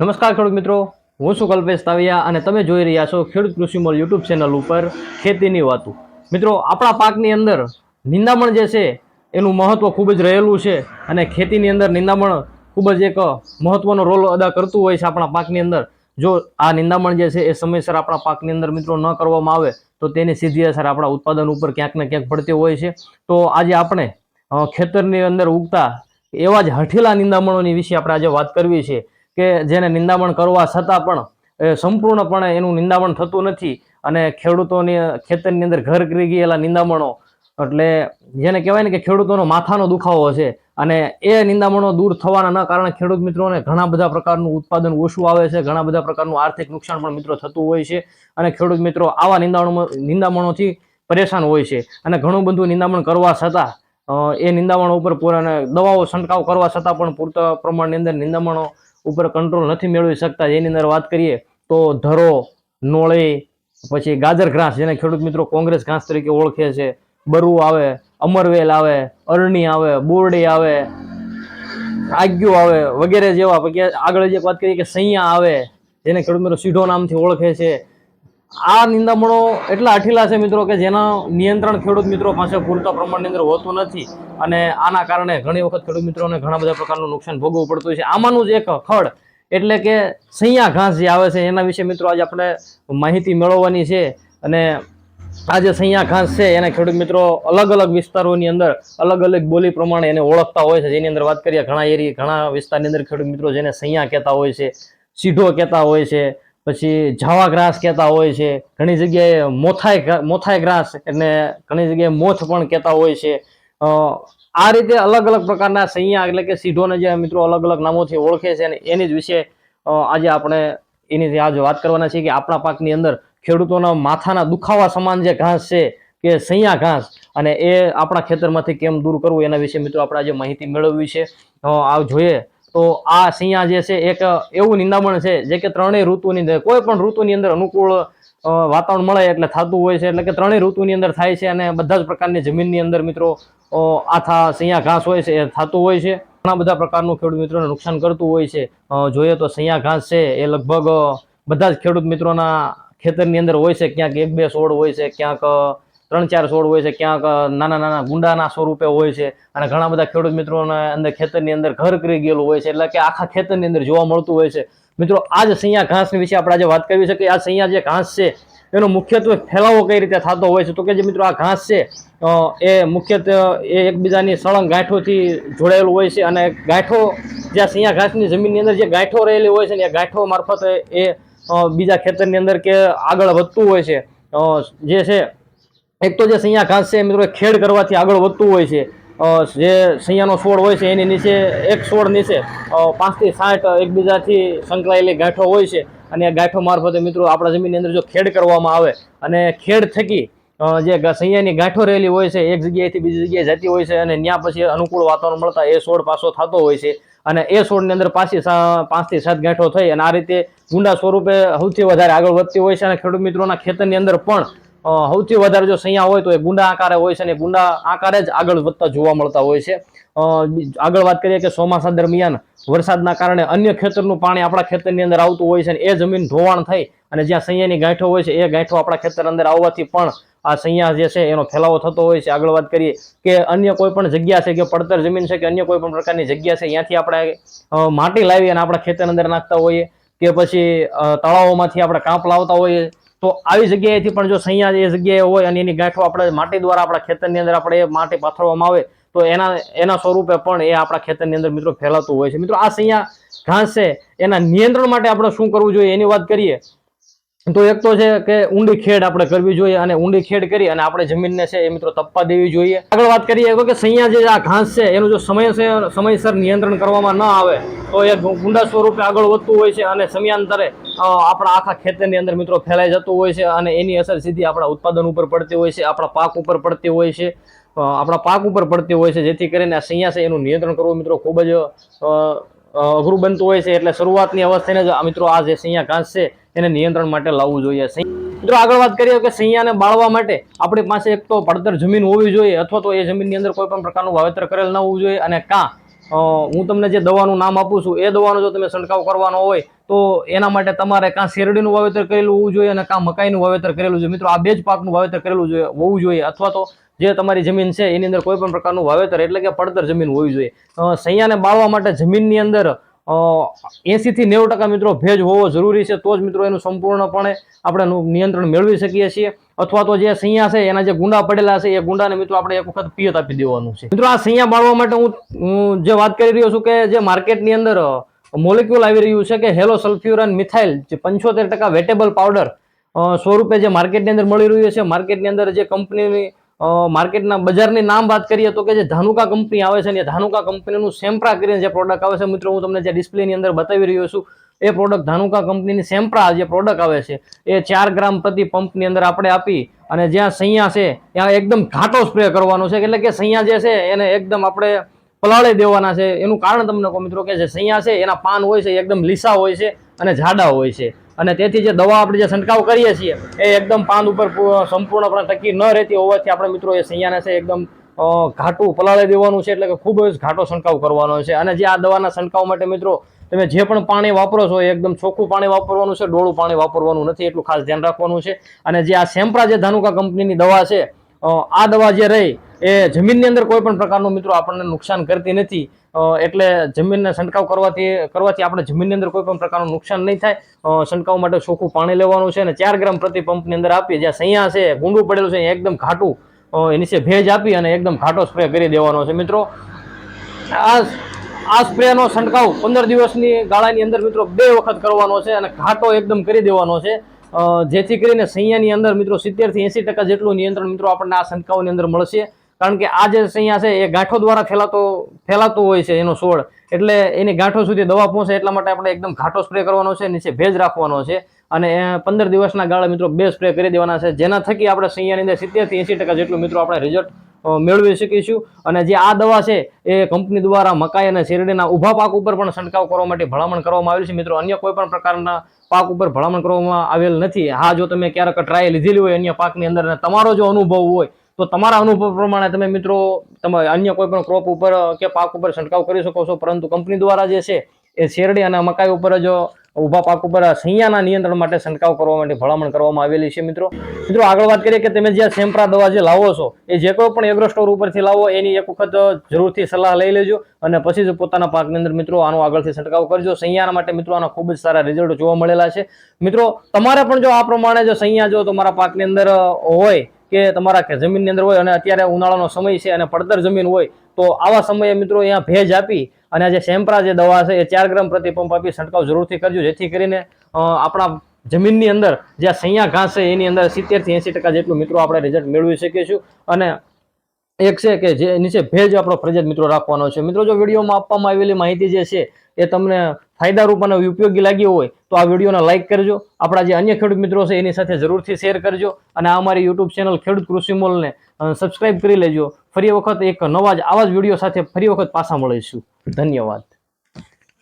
નમસ્કાર ખેડૂત મિત્રો. હું છું કલ્પેશ તાવિયા અને તમે જોઈ રહ્યા છો ખેડૂત કૃષિમોલ યુટ્યુબ ચેનલ ઉપર ખેતીની વાતો. મિત્રો, આપણા પાકની અંદર નિંદામણ જે છે, એનું મહત્ત્વ ખૂબ જ રહેલું છે અને ખેતીની અંદર નિંદામણ ખૂબ જ એક મહત્ત્વનો રોલ અદા કરતું હોય છે આપણા પાકની અંદર. જો આ નિંદામણ જે છે, એ સમયસર આપણા પાકની અંદર મિત્રો ન કરવામાં આવે, તો તેની સીધી અસર આપણા ઉત્પાદન ઉપર ક્યાંક ને ક્યાંક પડતી હોય છે. તો આજે આપણે ખેતરની અંદર ઉગતા એવા જ હઠીલા નિંદામણોની વિશે આપણે આજે વાત કરવી છે. કે જેને નિંદામણ કરવા છતાં પણ સંપૂર્ણપણે એનું નિંદામણ થતું નથી અને ખેડૂતોની, ખેતરની અંદર ઘર કરી ગયેલા નિંદામણો, એટલે જેને કહેવાય ને કે ખેડૂતોનો માથાનો દુખાવો છે અને એ નિંદામણો દૂર થવાના કારણે ખેડૂત મિત્રોને ઘણા બધા પ્રકારનું ઉત્પાદન ઓછું આવે છે, ઘણા બધા પ્રકારનું આર્થિક નુકસાન પણ મિત્રો થતું હોય છે અને ખેડૂત મિત્રો આવા નિંદામણો નિંદામણોથી પરેશાન હોય છે અને ઘણું બધું નિંદામણ કરવા છતાં એ નિંદામણો ઉપર પૂરા દવાઓ છંટકાવ કરવા છતાં પણ પૂરતા પ્રમાણની અંદર નિંદામણો ઉપર કંટ્રોલ નથી મેળવી શકતા, એની અંદર વાત કરીએ તો ધરો, નોળી, પછી ગાજર ઘાસ, જેને ખેડૂત મિત્રો કોંગ્રેસ ઘાસ તરીકે ઓળખે છે, બરુ આવે, અમરવેલ આવે, અરણી આવે, બોરડી આવે, આગિયો આવે, વગેરે જેવા. આગળ જે વાત કરીએ કે સૈયા આવે, જેને ખેડૂત મિત્રો સીઢો નામથી ઓળખે છે આ નિંદામણો એટલા અઠીલા છે મિત્રો કે જેના નિયંત્રણ ખેડૂત મિત્રો પાસે પૂરતા પ્રમાણની અંદર હોતું નથી અને આના કારણે ઘણી વખત ખેડૂત મિત્રોને ઘણા બધા પ્રકારનું નુકસાન ભોગવવું પડતું છે. આમાંનું જ એક ખડ એટલે કે સૈયા ઘાસ જે આવે છે, એના વિશે મિત્રો આજે આપણે માહિતી મેળવવાની છે અને આ જે સૈયા ઘાસ છે, એને ખેડૂત મિત્રો અલગ અલગ વિસ્તારોની અંદર અલગ અલગ બોલી પ્રમાણે એને ઓળખતા હોય છે. જેની અંદર વાત કરીએ, ઘણા એરી, ઘણા વિસ્તારની અંદર ખેડૂત મિત્રો જેને સૈયા કહેતા હોય છે, સીઢો કહેતા હોય છે પછી જાવા ગ્રાસ કહેતા હોય છે, ઘણી જગ્યાએ મોથાય મોથાય ગ્રાસ એટલે ઘણી જગ્યાએ મોથ પણ કહેતા હોય છે. આ રીતે અલગ અલગ પ્રકારના સૈયા એટલે કે સીઢોને જે મિત્રો અલગ અલગ નામોથી ઓળખે છે અને એની જ વિશે આજે આપણે એની આજે વાત કરવાના છીએ કે આપણા પાકની અંદર ખેડૂતોના માથાના દુખાવા સમાન જે ઘાસ છે કે સૈયા ઘાસ અને એ આપણા ખેતરમાંથી કેમ દૂર કરવું એના વિશે મિત્રો આપણે આજે માહિતી મેળવવી છે. આ જોઈએ તો આ સિંહા જે છે એક એવું નિંદામણ છે, જે કે ત્રણેય ઋતુની કોઈ પણ ઋતુની અંદર અનુકૂળ વાતાવરણ મળે એટલે થતું હોય છે, એટલે કે ત્રણેય ઋતુની અંદર થાય છે અને બધા જ પ્રકારની જમીનની અંદર મિત્રો આથા સૈયા ઘાસ હોય છે એ થતું હોય છે. ઘણા બધા પ્રકારનું ખેડૂત મિત્રોને નુકસાન કરતું હોય છે. જોઈએ તો સિંહા ઘાસ છે એ લગભગ બધા જ ખેડૂત મિત્રોના ખેતરની અંદર હોય છે, ક્યાંક એક બે છોડ હોય છે, ક્યાંક ત્રણ ચાર છોડ હોય છે, ક્યાંક નાના નાના ગુંડાના સ્વરૂપે હોય છે અને ઘણા બધા ખેડૂત મિત્રોના અંદર ખેતરની અંદર ઘર કરી ગયેલું હોય છે, એટલે કે આખા ખેતરની અંદર જોવા મળતું હોય છે. મિત્રો, આ જ સૈયા ઘાસની વિશે આપણે આજે વાત કરવી છે કે આ સૈયા જે ઘાસ છે, એનો મુખ્યત્વે ફેલાવો કઈ રીતે થતો હોય છે? તો કે જે મિત્રો આ ઘાસ છે એ મુખ્યત્વે, એ એકબીજાની સળંગ ગાંઠોથી જોડાયેલું હોય છે અને ગાંઠો, જે સૈયા ઘાસની જમીનની અંદર જે ગાંઠો રહેલી હોય છે ને એ ગાંઠો મારફતે એ બીજા ખેતરની અંદર કે આગળ વધતું હોય છે. જે છે એક તો જે સૈયા ઘાસ છે મિત્રો ખેડ કરવાથી આગળ વધતું હોય છે. જે સૈયાનો છોડ હોય છે એની નીચે એક છોડ નીચે પાંચથી સાઠ એકબીજાથી સંકળાયેલી ગાંઠો હોય છે. અને આ ગાંઠો મારફતે મિત્રો આપણા જમીનની અંદર જો ખેડ કરવામાં આવે અને ખેડ થકી જે સૈયાની ગાંઠો રહેલી હોય છે, એક જગ્યાએથી બીજી જગ્યાએ જતી હોય છે અને ત્યાં પછી અનુકૂળ વાતાવરણ મળતા એ છોડ પાછો થતો હોય છે. અને એ છોડની અંદર પાછી પાંચથી સાત ગાંઠો થઈ અને આ રીતે ગુંડા સ્વરૂપે સૌથી વધારે આગળ વધતી હોય છે અને ખેડૂત મિત્રોના ખેતરની અંદર પણ સૌથી વધારે જો સૈયા હોય તો એ ગુંડા આકારે હોય છે અને ગુંડા આકારે જ આગળ વધતા જોવા મળતા હોય છે. આગળ વાત કરીએ કે ચોમાસા દરમિયાન વરસાદના કારણે અન્ય ખેતરનું પાણી આપણા ખેતરની અંદર આવતું હોય છે અને એ જમીન ધોવાણ થઈ અને જ્યાં સૈયાની ગાંઠો હોય છે એ ગાંઠો આપણા ખેતર અંદર આવવાથી પણ આ સૈયા જે છે એનો ફેલાવો થતો હોય છે. આગળ વાત કરીએ કે અન્ય કોઈ પણ જગ્યા છે કે પડતર જમીન છે કે અન્ય કોઈ પણ પ્રકારની જગ્યા છે ત્યાંથી આપણે માટી લાવી અને આપણા ખેતર અંદર નાખતા હોઈએ કે પછી તળાવોમાંથી આપણે કાંપ લાવતા હોઈએ તો આવી જગ્યાએથી પણ જો સૈયા એ જગ્યાએ હોય અને એની ગાંઠો આપણે માટી દ્વારા આપણા ખેતરની અંદર આપણે માટી પાથરવામાં આવે, તો એના એના સ્વરૂપે પણ એ આપણા ખેતરની અંદર મિત્રો ફેલાતું હોય છે. મિત્રો આ સૈયા ઘાસ છે, એના નિયંત્રણ માટે આપણે શું કરવું જોઈએ એની વાત કરીએ, તો એક તો છે કે ઊંડી ખેડ આપણે કરવી જોઈએ અને ઊંડી ખેડ કરી અને આપણે જમીનને છે એ મિત્રો તપવા દેવી જોઈએ. આગળ વાત કરીએ તો કે સૈયા જે આ ઘાસ છે, એનું જો સમયસર સમયસર નિયંત્રણ કરવામાં ન આવે, તો એ ગુંડા સ્વરૂપે આગળ વધતું હોય છે અને સમયાંતરે આપણા આખા ખેતરની અંદર મિત્રો ફેલાઈ જતું હોય છે અને એની અસર સીધી આપણા ઉત્પાદન ઉપર પડતી હોય છે, આપણા પાક ઉપર પડતી હોય છે આપણા પાક ઉપર પડતી હોય છે, જેથી કરીને આ સૈયા છે એનું નિયંત્રણ કરવું મિત્રો ખૂબ જ અઘરું બનતું હોય છે. એટલે શરૂઆતની અવસ્થાને જ મિત્રો આ જે સૈયા ઘાસ છે એને નિયંત્રણ માટે લાવવું જોઈએ. મિત્રો આગળ વાત કરીએ કે સૈયાને બાળવા માટે આપણી પાસે એક તો પડતર જમીન હોવી જોઈએ અથવા તો એ જમીનની અંદર કોઈ પણ પ્રકારનું વાવેતર કરેલ ન હોવું જોઈએ અને કાં હું તમને જે દવાનું નામ આપું છું, એ દવાનો જો તમે છંટકાવ કરવાનો હોય, તો એના માટે તમારે કાં શેરડીનું વાવેતર કરેલું હોવું જોઈએ અને કાં મકાઈનું વાવેતર કરેલું જોઈએ. મિત્રો, આ બે જ પાકનું વાવેતર કરેલું જોઈએ, હોવું જોઈએ. અથવા તો જે તમારી જમીન છે, એની અંદર કોઈ પણ પ્રકારનું વાવેતર, એટલે કે પડતર જમીન હોવી જોઈએ. સૈયાને બાળવા માટે જમીનની અંદર એસી થી નેવું ટકા મિત્રો ભેજ હોવો જરૂરી છે, તો જ મિત્રો એનું સંપૂર્ણપણે આપણે નિયંત્રણ મેળવી શકીએ છીએ. અથવા તો જે સૈયા છે, એના જે ગુંડા પડેલા છે, એ ગુંડાને મિત્રો આપણે એક વખત પિયત આપી દેવાનું છે. મિત્રો આ સૈયા બાળવા માટે હું જે વાત કરી રહ્યો છું કે જે માર્કેટની અંદર મોલેક્યુલ આવી રહ્યું છે કે હેલો સલ્ફ્યુરન મિથાઇલ, જે પંચોતેર ટકા વેટેબલ પાવડર સ્વરૂપે જે માર્કેટની અંદર મળી રહ્યું છે, માર્કેટની અંદર જે કંપનીની માર્કેટના બજારની નામ વાત કરીએ તો કે જે ધાનુકા કંપની આવે છે ને ધાનુકા કંપનીનું સેમ્પ્રા કરીને જે પ્રોડક્ટ આવે છે, મિત્રો, હું તમને જે ડિસ્પ્લેની અંદર બતાવી રહ્યો છું, એ પ્રોડક્ટ ધાનુકા કંપનીની સેમ્પ્રા જે પ્રોડક્ટ આવે છે, એ ચાર ગ્રામ પ્રતિ પંપની અંદર આપણે આપી અને જ્યાં સૈયા છે, ત્યાં એકદમ ઘાટો સ્પ્રે કરવાનો છે, એટલે કે સૈયા જે છે, એને એકદમ આપણે પલાળી દેવાના છે. એનું કારણ તમને કહું, મિત્રો, કે જે સૈયા છે, એના પાન હોય છે એકદમ લીસા હોય છે અને જાડા હોય છે. અને તેથી જે દવા આપણે જે છંટકાવ કરીએ છીએ, એ એકદમ પાન ઉપર સંપૂર્ણપણે ટકી ન રહેતી હોવાથી આપણે મિત્રો એ સૈયાને છે એકદમ ઘાટું પલાળી દેવાનું છે એટલે કે ખૂબ જ ઘાટો છંટકાવ કરવાનો છે. અને જે આ દવાના છંટકાવ માટે મિત્રો, તમે જે પણ પાણી વાપરો છો એ એકદમ ચોખ્ખું પાણી વાપરવાનું છે, ડોળું પાણી વાપરવાનું નથી, એટલું ખાસ ધ્યાન રાખવાનું છે. અને જે આ સેમ્પ્રા જે ધાનુકા કંપનીની દવા છે આ દવા જે રહી, એ જમીનની અંદર કોઈ પણ પ્રકારનું મિત્રો આપણને નુકસાન કરતી નથી. એટલે જમીનને છંટકાવ કરવાથી કરવાથી આપણે જમીનની અંદર કોઈ પણ પ્રકારનું નુકસાન નહીં થાય. છંટકાવ માટે ચોખ્ખું પાણી લેવાનું છે અને ચાર ગ્રામ પ્રતિ પંપની અંદર આપીએ. જ્યાં સૈયા છે, ગુંડું પડેલું છે એકદમ ઘાટું નીચે ભેજ આપી અને એકદમ ઘાટો સ્પ્રે કરી દેવાનો છે. મિત્રો, આ આ સ્પ્રેનો છંટકાવ પંદર દિવસની ગાળાની અંદર મિત્રો બે વખત કરવાનો છે અને ઘાટો એકદમ કરી દેવાનો છે. જેથી કરીને સૈયાની અંદર મિત્રો સિત્તેરથી એંસી ટકા જેટલું નિયંત્રણ મિત્રો આપણને આ છંટકાવની અંદર મળશે. કારણ કે આ જે અહીંયા છે, એ ગાંઠો દ્વારા ફેલાતો ફેલાતો હોય છે એનો છોડ. એટલે એની ગાંઠો સુધી દવા પહોંચે એટલા માટે આપણે એકદમ ઘાટો સ્પ્રે કરવાનો છે, નીચે ભેજ રાખવાનો છે. અને પંદર દિવસના ગાળા મિત્રો બે સ્પ્રે કરી દેવાના છે, જેના થકી આપણે સૈયાની અંદર સિત્તેરથી એંસી ટકા જેટલું મિત્રો આપણે રિઝલ્ટ મેળવી શકીશું. અને જે આ દવા છે, એ કંપની દ્વારા મકાઈ અને શેરડીના ઊભા પાક ઉપર પણ છંટકાવ કરવા માટે ભલામણ કરવામાં આવેલી છે. મિત્રો, અન્ય કોઈ પણ પ્રકારના પાક ઉપર ભલામણ કરવામાં આવેલ નથી. હા, જો તમે ક્યારેક ટ્રાય લીધેલી હોય અન્ય પાકની અંદર તમારો જો અનુભવ હોય તો તમારા અનુભવ પ્રમાણે તમે મિત્રો, તમે અન્ય કોઈ પણ ક્રોપ ઉપર કે પાક ઉપર છંટકાવ કરી શકો છો. પરંતુ કંપની દ્વારા જે છે, એ શેરડી અને મકાઈ ઉપર જ ઊભા પાક ઉપર સૈયાના નિયંત્રણ માટે છંટકાવ કરવા માટે ભલામણ કરવામાં આવેલી છે, મિત્રો. મિત્રો, આગળ વાત કરીએ કે તમે જે સેમ્પરા દવા જે લાવો છો, એ જે કોઈ પણ એગ્રો સ્ટોર ઉપરથી લાવો, એની એક વખત જરૂરથી સલાહ લઈ લેજો અને પછી જ પોતાના પાકની અંદર, મિત્રો, આનો આગળથી છંટકાવ કરજો. સૈયાના માટે, મિત્રો, આના ખૂબ જ સારા રિઝલ્ટ જોવા મળેલા છે. મિત્રો, તમારે પણ જો આ પ્રમાણે જો સૈયા જો તમારા પાકની અંદર હોય કે તમારા જમીનની અંદર હોય અને અત્યારે ઉનાળાનો સમય છે અને પડતર જમીન હોય, તો આવા સમયે મિત્રો અહીંયા ભેજ આપી અને જે સેમ્પ્રા જે દવા છે એ ચાર ગ્રામ પ્રતિ પંપ આપી છંટકાવ જરૂરથી કરજો. જેથી કરીને આપણા જમીનની અંદર જે સૈયા ઘાસ છે એની અંદર સિત્તેરથી એંસી ટકા જેટલું મિત્રો આપણે રિઝલ્ટ મેળવી શકીશું અને એક છે કે જે નીચે ભેજ આપણો ફરજિયાત મિત્રો રાખવાનો છે. મિત્રો, જો વિડીયોમાં આપવામાં આવેલી માહિતી જે છે એ તમને ફાયદારૂપ અને ઉપયોગી લાગ્યો હોય તો આ વિડીયોને લાઇક કરજો. આપણા જે અન્ય ખેડૂત મિત્રો છે એની સાથે જરૂરથી શેર કરજો અને આ અમારી યુટ્યુબ ચેનલ ખેડૂત કૃષિમોલને સબસ્ક્રાઇબ કરી લેજો. ફરી વખત એક નવા જ આવા જ વીડિયો સાથે ફરી વખત પાછા મળીશું. ધન્યવાદ.